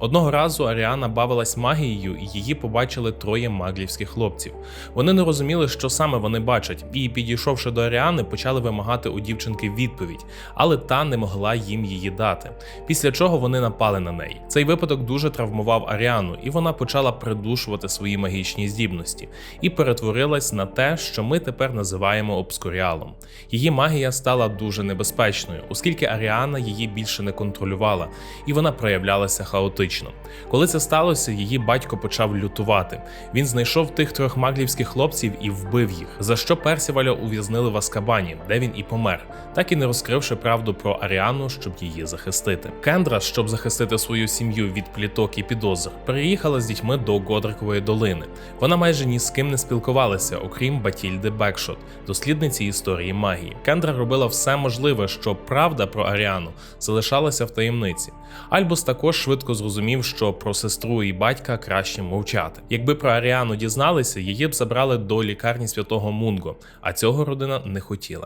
Одного разу Аріана бавилась магією, і її побачили троє маглівських хлопців. Вони не розуміли, що саме вони бачать, і, підійшовши до Аріани, почали вимагати у дівчинки відповідь, але та не могла їм її дати. Після чого вони напали на неї. Цей випадок дуже травмував Аріану, і вона почала придушувати свої магічні здібності і перетворилась на те, що ми тепер називаємо обскуріалом. Її магія стала дуже небезпечною, оскільки Аріана її більше не контролювала, і вона проявлялася хаотично. Коли це сталося, її батько почав лютувати. Він знайшов тих трьох маглівських хлопців і вбив їх, за що Персіваля ув'язнили в Аскабані, де він і помер, так і не розкривши правду про Аріану, щоб її захистити. Кендра, щоб захистити свою сім'ю від пліток і підозр, переїхала з дітьми до Годрикової долини. Вона майже ні з ким не спілкувалася, окрім Батільди Бекшот, дослідниці історії магії. Кендра робила все можливе, щоб правда про Аріану залишалася в таємниці. Альбус також швидко зрозумів, що про сестру і батька краще мовчати. Якби про Аріану дізналися, її б забрали до лікарні святого Мунго, а цього родина не хотіла.